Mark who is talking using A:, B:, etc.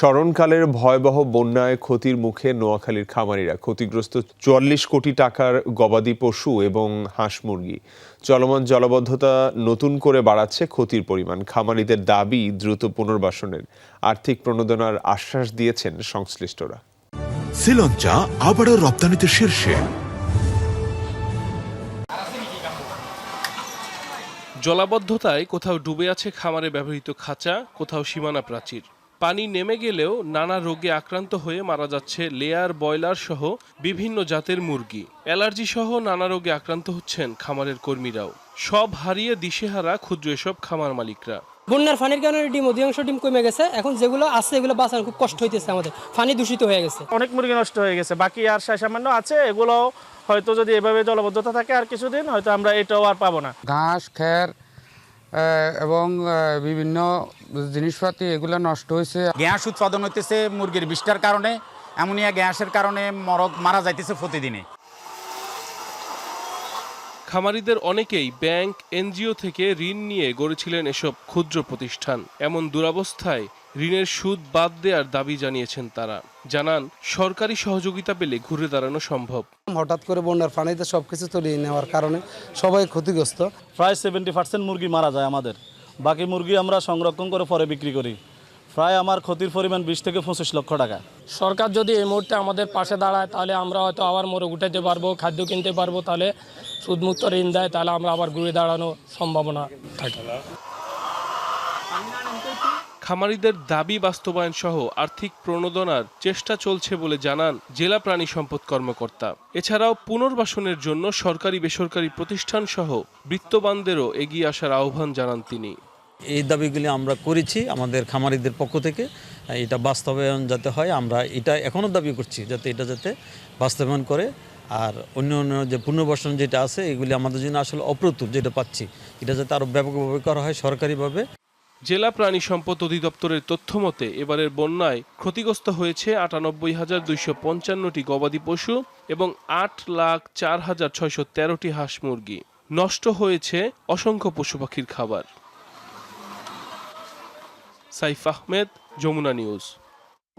A: স্মরণকালের ভয়াবহ বন্যায় ক্ষতির মুখে নোয়াখালীর খামারিরা ক্ষতিগ্রস্ত চুয়াল্লিশ কোটি টাকার গবাদি পশু এবং হাঁস মুরগি। চলমান জলবদ্ধতা নতুন করে বাড়াচ্ছে ক্ষতির পরিমাণ। খামারিদের দাবি দ্রুত পুনর্বাসনের আর্থিক প্রণোদনার আশ্বাস দিয়েছেন সংশ্লিষ্টরা।
B: শ্রীলঞ্চা আবারও রপ্তানিতে শীর্ষে।
C: জলাবদ্ধতায় কোথাও ডুবে আছে খামারে ব্যবহৃত খাঁচা কোথাও সীমানা প্রাচীর। পানি নেমে গেলেও নানা রোগে আক্রান্ত হয়ে মারা যাচ্ছে লেয়ার বয়লার সহ বিভিন্ন জাতের মুরগি। অ্যালার্জি সহ নানা রোগে আক্রান্ত হচ্ছেন খামারের কর্মীরাও। সব হারিয়ে দিশেহারা ক্ষুদ্র এসব খামার মালিকরা।
D: বন্যার পানির কারণে ডিম অধিকাংশ ডিম কমে গেছে। এখন যেগুলো আছে এগুলো বাঁচানো খুব কষ্ট হইতেছে আমাদের। পানি দূষিত হয়ে গেছে।
E: অনেক মুরগি নষ্ট হয়ে গেছে। বাকি আর সামান্য আছে এগুলো হয়তো যদি এভাবে জলবদ্ধতা থাকে আর কিছুদিন হয়তো আমরা এটাও আর পাবো না।
F: ঘাস খ্যার আহ, এবং বিভিন্ন জিনিসপাতি এগুলো নষ্ট হয়েছে।
G: গ্যাস উৎপাদন হইতেছে মুরগির বিষটার কারণে, অ্যামোনিয়া গ্যাসের কারণে মরক মারা যাইতেছে প্রতিদিনে।
C: খামারিদের অনেকেই ব্যাংক এনজিও থেকে ঋণ নিয়ে গড়েছিলেন এসব ক্ষুদ্র প্রতিষ্ঠান। এমন দুরাবস্থায় ঋণের সুদ বাদ দেওয়ার দাবি জানিয়েছেন তারা। জানান সরকারি সহযোগিতা পেলে ঘুরে দাঁড়ানো সম্ভব।
H: হঠাৎ করে বন্যার পানিতে সব কিছু তলিয়ে নেওয়ার কারণে সবাই ক্ষতিগ্রস্ত।
E: প্রায় সেভেন্টি পার্সেন্ট মুরগি মারা যায় আমাদের। বাকি মুরগি আমরা সংরক্ষণ করে পরে বিক্রি করি। প্রায় আমার ক্ষতির পরিমাণ বিশ থেকে পঁচিশ লক্ষ টাকা।
I: সরকার যদি এই মুহূর্তে আমাদের পাশে দাঁড়ায় তাহলে আমরা হয়তো আবার মোরগ উঠাতে পারব খাদ্য কিনতে পারব তাহলে সুদমুক্ত ঋণ দেয় তাহলে আমরা আবার ঘুরে দাঁড়ানো সম্ভাবনা থাকে।
C: খামারিদের দাবি বাস্তবায়ন সহ আর্থিক প্রণোদনার চেষ্টা চলছে বলে জানান জেলা প্রাণী সম্পদ কর্মকর্তা। এছাড়াও পুনর্বাসনের জন্য সরকারি বেসরকারি প্রতিষ্ঠান সহ বৃত্তবানদেরও এগিয়ে আসার আহ্বান জানান তিনি।
J: এই দাবিগুলি আমরা করেছি আমাদের খামারিদের পক্ষ থেকে। এটা বাস্তবায়ন যাতে হয়, আমরা এটা এখনও দাবি করছি যাতে এটা যাতে বাস্তবায়ন করে। আর অন্য অন্য যে পুনর্বাসন যেটা আছে, এগুলি আমাদের জন্য আসলে অপ্রতুল যেটা পাচ্ছি। এটা যাতে আরও ব্যাপকভাবে করা হয় সরকারিভাবে।
C: জেলা প্রাণী সম্পদ অধিদপ্তরের তথ্য মতে এবারের বন্যায় ক্ষতিগ্রস্ত হয়েছে আটানব্বই হাজার দুইশো পঞ্চান্নটি গবাদি পশু এবং আট লাখ চার হাজার ছয়শো তেরোটি হাঁস মুরগি। নষ্ট হয়েছে অসংখ্য পশু পাখির খাবার। Saif Ahmed, Jomuna News.